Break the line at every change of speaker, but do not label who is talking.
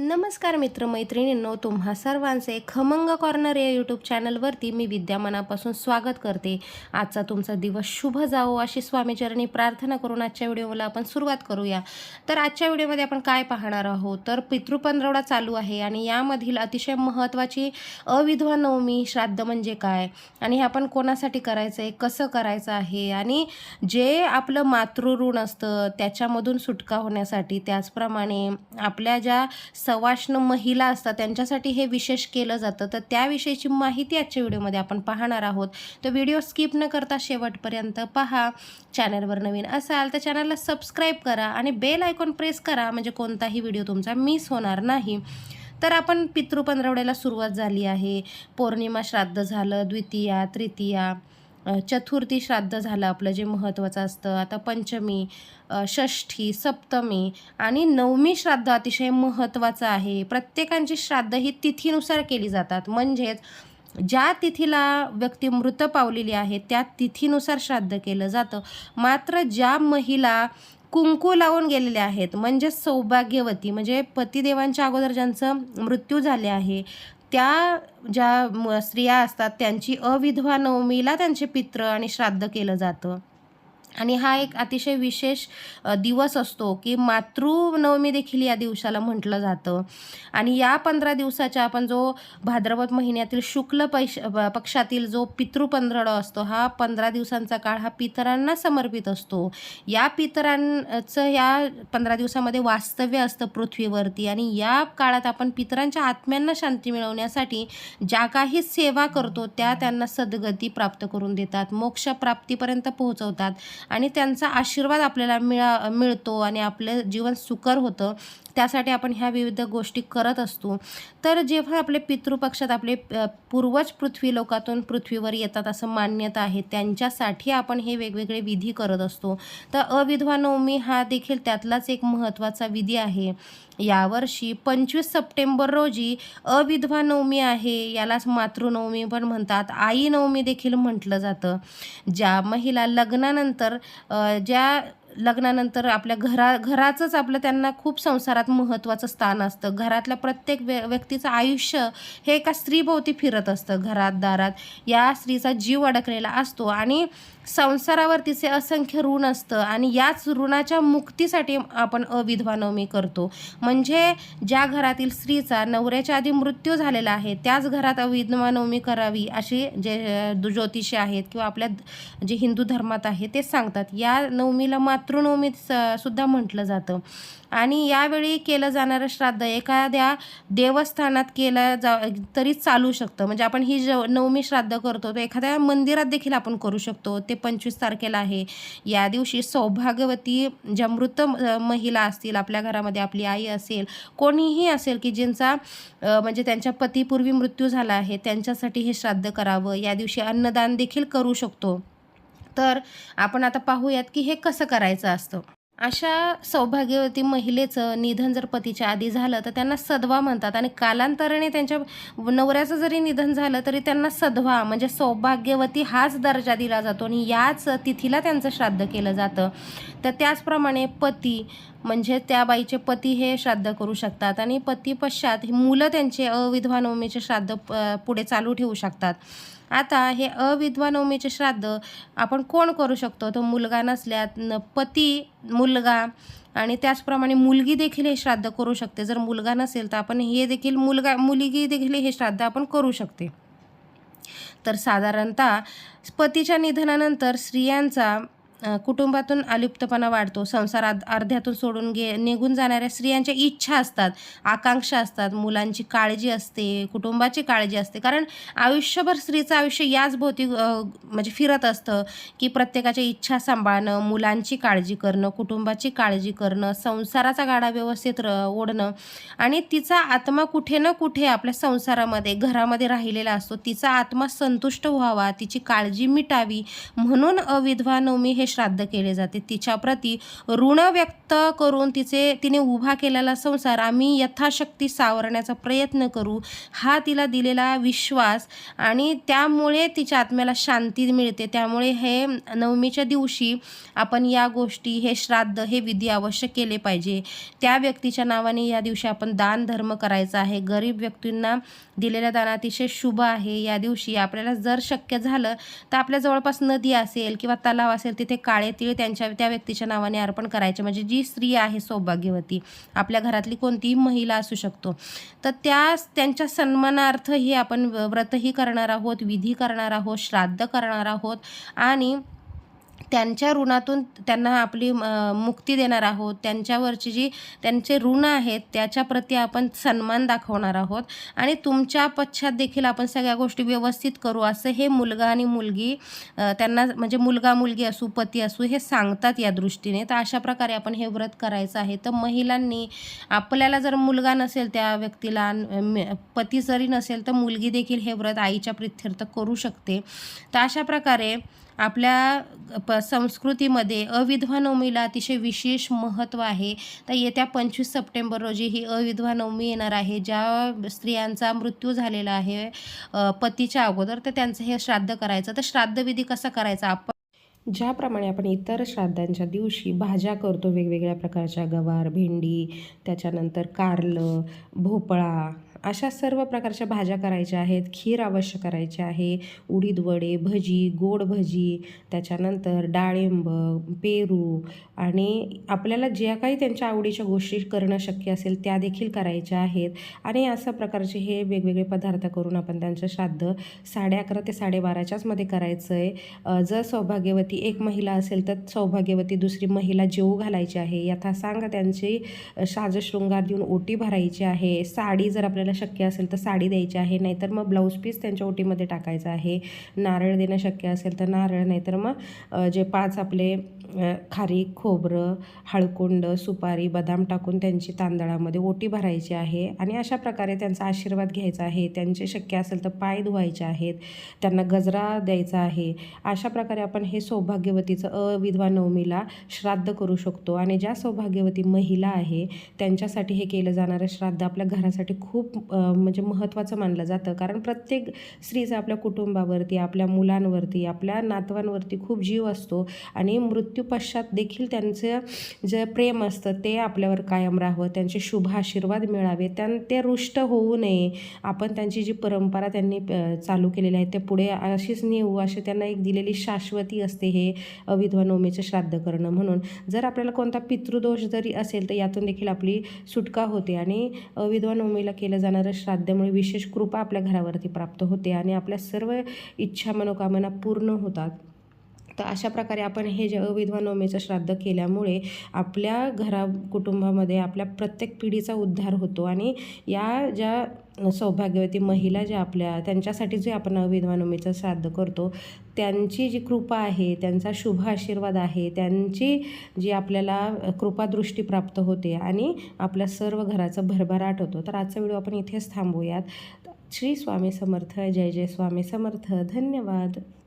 नमस्कार मित्रमैत्रिणींनो तुम्हा सर्वांचे खमंग कॉर्नर या यूट्यूब चॅनलवरती मी विद्यामनापासून स्वागत करते. आजचा तुमचा दिवस शुभ जावो अशी स्वामीचरणी प्रार्थना करून आजच्या व्हिडिओला आपण सुरुवात करूया. तर आजच्या व्हिडिओमध्ये आपण काय पाहणार आहोत? तर पितृपंधरवडा चालू आहे आणि यामधील अतिशय महत्त्वाची अविधवा नवमी श्राद्ध म्हणजे काय? आणि हे आपण कोणासाठी करायचं आहे कसं करायचं आहे? आणि जे आपलं मातृऋण असतं त्याच्यामधून सुटका होण्यासाठी त्याचप्रमाणे आपल्या ज्या सवाष्ण महिला असतात त्यांच्यासाठी हे विशेष केलं जातं. तर त्याविषयीची माहिती आजच्या व्हिडिओमध्ये आपण पाहणार आहोत. तर व्हिडिओ स्किप न करता शेवटपर्यंत पहा. चॅनलवर नवीन असाल तर चॅनलला सबस्क्राईब करा आणि बेल आयकॉन प्रेस करा म्हणजे कोणताही व्हिडिओ तुमचा मिस होणार नाही. तर आपण पितृपंधरवड्याला सुरुवात झाली आहे. पौर्णिमा श्राद्ध झालं द्वितीया तृतीया. चतुर्थी श्राद्ध झालं आपलं जे महत्त्वाचं असतं. आता पंचमी षष्ठी सप्तमी आणि नवमी श्राद्ध अतिशय महत्त्वाचं आहे. प्रत्येकांची श्राद्ध ही तिथीनुसार केली जातात. म्हणजेच ज्या तिथीला व्यक्ती मृत पावलेली आहे त्या तिथीनुसार श्राद्ध केलं जातं. मात्र ज्या महिला कुंकू लावून गेलेल्या आहेत म्हणजे सौभाग्यवती म्हणजे पतिदेवांच्या अगोदर ज्यांचं मृत्यू झाले आहे त्या ज्या म- स्त्रिया असतात त्यांची अविधवा नवमीला त्यांचे पित्र आणि श्राद्ध केलं जातं. आणि हा एक अतिशय विशेष दिवस असतो की मातृनवमी देखील या दिवसाला म्हटलं जातं. आणि या पंधरा दिवसाच्या आपण जो भाद्रपद महिन्यातील शुक्ल पैश पक्षातील जो पितृपंधरवडा असतो हा पंधरा दिवसांचा काळ हा पितरांना समर्पित असतो. या पितरांचं या पंधरा दिवसामध्ये वास्तव्य असतं पृथ्वीवरती आणि या काळात आपण पितरांच्या आत्म्यांना शांती मिळवण्यासाठी ज्या काही सेवा करतो त्या त्यांना सद्गती प्राप्त करून देतात मोक्षप्राप्तीपर्यंत पोहोचवतात. आणि त्यांचा आशीर्वाद आपल्याला मिळा मिळतो आणि आपलं जीवन सुकर होतं. त्यासाठी आपण ह्या विविध गोष्टी करत असतो. तर जेव्हा आपले पितृपक्षात आपले पूर्वज पृथ्वी लोकातून पृथ्वीवर येतात असं मान्यता आहे त्यांच्यासाठी आपण हे वेगवेगळे विधी करत असतो. तर अविधवा नवमी हा देखील त्यातलाच एक महत्त्वाचा विधी आहे. यावर्षी पंचवीस सप्टेंबर रोजी अविधवा नवमी आहे यालाच मातृनवमी पण म्हणतात. आई नवमी देखील म्हटलं जातं. ज्या महिला लग्नानंतर ज्या लग्नानंतर आपल्या घरा घराचंच आपलं त्यांना खूप संसारात महत्त्वाचं स्थान असतं. घरातल्या प्रत्येक व्य व्यक्तीचं आयुष्य हे एका स्त्रीभोवती फिरत असतं. घरात दारात या स्त्रीचा जीव अडकलेला असतो आणि संसारावर तिचे असंख्य ऋण असतं आणि याच ऋणाच्या मुक्तीसाठी आपण अविधवा नवमी करतो. म्हणजे ज्या घरातील स्त्रीचा नवऱ्याच्या आधी मृत्यू झालेला आहे त्याच घरात अविधवा नवमी करावी अशी जे ज्योतिषी आहेत किंवा आपल्या जे हिंदू धर्मात आहे ते सांगतात. या नवमीला मातृनवमी स- सुद्धा म्हटलं जातं. आणि यावेळी केलं जाणारं श्राद्ध एखाद्या देवस्थानात केलं जा तरी चालू शकतं. म्हणजे आपण ही ज नवमी श्राद्ध करतो तर एखाद्या मंदिरात देखील आपण करू शकतो. ते पंचवीस तारखेला आहे. या दिवशी सौभाग्यवती ज्या मृत महिला असतील आपल्या घरामध्ये आपली आई असेल कोणीही असेल की ज्यांचा म्हणजे त्यांच्या पतीपूर्वी मृत्यू झाला आहे त्यांच्यासाठी हे श्राद्ध करावं. या दिवशी अन्नदान देखील करू शकतो. तर आपण आता पाहूयात की हे कसं करायचं असतं. अशा सौभाग्यवती महिलेचं निधन जर पतीच्या आधी झालं तर त्यांना सदवा म्हणतात आणि कालांतराने त्यांच्या नवऱ्याचं जरी निधन झालं तरी त्यांना सदवा म्हणजे सौभाग्यवती हाच दर्जा दिला जातो आणि याच तिथीला त्यांचं श्राद्ध केलं जातं. तर त्याचप्रमाणे पती म्हणजे त्या बाईचे पती हे श्राद्ध करू शकतात आणि पती पश्चात ही मुलं त्यांचे अविधवा नवमीचे श्राद्ध पुढे चालू ठेवू शकतात. आता हे अविधवा नवमीचे श्राद्ध आपण कोण करू शकतो? तो मुलगा नसल्यात पती मुलगा आणि त्याचप्रमाणे मुलगी देखील हे श्राद्ध करू शकते. जर मुलगा नसेल तर आपण हे देखील मुलगा मुलगी देखील हे श्राद्ध आपण करू शकते. तर साधारणतः पतीच्या निधनानंतर स्त्रियांचा कुटुंबातून अलिप्तपणा वाढतो संसार अर्ध्यातून सोडून गे निघून जाणाऱ्या स्त्रियांच्या इच्छा असतात आकांक्षा असतात मुलांची काळजी असते कुटुंबाची काळजी असते. कारण आयुष्यभर स्त्रीचं आयुष्य याच भोवती म्हणजे फिरत असतं की प्रत्येकाच्या इच्छा सांभाळणं मुलांची काळजी करणं कुटुंबाची काळजी करणं संसाराचा गाडा व्यवस्थित र ओढणं. आणि तिचा आत्मा कुठे ना कुठे आपल्या संसारामध्ये घरामध्ये राहिलेला असतो. तिचा आत्मा संतुष्ट व्हावा तिची काळजी मिटावी. म्हणून अविधवा नवमी हे श्राद्ध केले जाते. तिच्याप्रती ऋण व्यक्त करून तिचे तिने उभा केलेला संसार आम्ही यथाशक्ती सावरण्याचा प्रयत्न करू हा तिला दिलेला विश्वास आणि त्यामुळे तिच्या आत्म्याला शांती मिळते. त्यामुळे हे नवमीच्या दिवशी आपण या गोष्टी हे श्राद्ध हे विधी अवश्य केले पाहिजे. त्या व्यक्तीच्या नावाने या दिवशी आपण दान धर्म करायचा आहे. गरीब व्यक्तींना दिलेल्या दान अतिशय शुभ आहे. या दिवशी आपल्याला जर शक्य झालं तर आपल्या जवळपास नदी असेल किंवा तलाव असेल तिथे काळे तीळ त्यांच्या त्या व्यक्तीच्या नावाने अर्पण करायचे. म्हणजे जी स्त्री आहे सौभाग्यवती आपल्या घरातली कोणतीही महिला असू शकतो. तर त्या त्यांच्या सन्मानार्थ हे आपण व्रतही करणार आहोत विधी करणार आहोत श्राद्ध करणार आहोत आणि त्यांच्या ऋणातून त्यांना आपली मुक्ती देणार आहोत. त्यांच्यावरची जी त्यांचे ऋण आहेत त्याच्याप्रती आपण सन्मान दाखवणार आहोत. आणि तुमच्या पश्चात देखील आपण सगळ्या गोष्टी व्यवस्थित करू असं हे मुलगा आणि मुलगी त्यांना म्हणजे मुलगा मुलगी असू पती असू हे सांगतात या दृष्टीने. तर अशा प्रकारे आपण हे व्रत करायचं आहे. तर महिलांनी आपल्याला जर मुलगा नसेल त्या व्यक्तीला पती जरी नसेल तर मुलगी देखील हे व्रत आईच्या प्रित्यर्थ करू शकते. तर अशा प्रकारे आपल्या प संस्कृतीमध्ये अविधवा नवमीला अतिशय विशेष महत्त्व आहे. तर येत्या पंचवीस सप्टेंबर रोजी ही अविधवा नवमी येणार आहे ज्या स्त्रियांचा मृत्यू झालेला आहे पतीच्या अगोदर. तर त्यांचं हे श्राद्ध करायचं. तर श्राद्धविधी कसा करायचा? आपण ज्याप्रमाणे आपण इतर श्राद्धांच्या दिवशी भाज्या करतो वेगवेगळ्या प्रकारच्या गवार भेंडी त्याच्यानंतर कारलं भोपळा अशा सर्व प्रकारच्या भाज्या करायच्या आहेत. खीर अवश्य करायची आहे. उडीद वडे भजी गोड भजी त्याच्यानंतर डाळिंब पेरू आणि आपल्याला ज्या काही त्यांच्या आवडीच्या गोष्टी करणं शक्य असेल त्या देखील करायच्या आहेत. आणि अशा प्रकारचे हे वेगवेगळे पदार्थ करून आपण त्यांचं श्राद्ध साडे अकरा ते साडेबाराच्याच मध्ये करायचं आहे जर सौभाग्यवती एक महिला असेल तर सौभाग्यवती दुसरी महिला जेऊ घालायची आहे. यथासांग त्यांची साजशृंगार देऊन ओटी भरायची आहे. साडी जर आपल्याला शक्य असेल तर साडी द्यायची आहे नाहीतर मग ब्लाऊज पीस त्यांच्या ओटीमध्ये टाकायचं आहे. नारळ देणं शक्य असेल तर नारळ नाहीतर मग जे पाच आपले खारी खारीक खोबरं हळकुंड सुपारी बदाम टाकून त्यांची तांदळामध्ये ओटी भरायची आहे आणि अशा प्रकारे त्यांचा आशीर्वाद घ्यायचा आहे. त्यांचे शक्य असेल तर पाय धुवायचे आहेत त्यांना गजरा द्यायचा आहे. अशा प्रकारे आपण हे सौभाग्यवतीचं अविधवा नवमीला श्राद्ध करू शकतो. आणि ज्या सौभाग्यवती महिला आहे त्यांच्यासाठी हे केलं जाणारं श्राद्ध आपल्या घरासाठी खूप म्हणजे महत्त्वाचं मानलं जातं. कारण प्रत्येक स्त्रीचा आपल्या कुटुंबावरती आपल्या मुलांवरती आपल्या नातवांवरती खूप जीव असतो आणि मृत्यू पश्चात देखील त्यांचं जे प्रेम असतं ते आपल्यावर कायम राहावं त्यांचे शुभ आशीर्वाद मिळावे त्यां ते रुष्ट होऊ नये. आपण त्यांची जी परंपरा त्यांनी चालू केलेली आहे ते पुढे अशीच नेऊ अशी त्यांना एक दिलेली शाश्वती असते हे विधवा नवमीचं श्राद्ध करणं म्हणून. जर आपल्याला कोणता पितृदोष जरी असेल तर यातून देखील आपली सुटका होते आणि विधवा नवमीला केलं जाणारं श्राद्धामुळे विशेष कृपा आपल्या घरावरती प्राप्त होते आणि आपल्या सर्व इच्छा मनोकामना पूर्ण होतात. तर अशा प्रकारे आपण हे जे अविधवा नवमीचं श्राद्ध केल्यामुळे आपल्या घरा कुटुंबामध्ये आपल्या प्रत्येक पिढीचा उद्धार होतो आणि या ज्या सौभाग्यवती महिला ज्या आपल्या त्यांच्यासाठी जे आपण अविधवानवमीचं श्राद्ध करतो त्यांची जी कृपा आहे त्यांचा शुभ आशीर्वाद आहे त्यांची जी आपल्याला कृपादृष्टी प्राप्त होते आणि आपल्या सर्व घराचं भरभराट होतो. तर आजचा व्हिडिओ आपण इथेच थांबूयात श्री स्वामी समर्थ जय जय स्वामी समर्थ. धन्यवाद.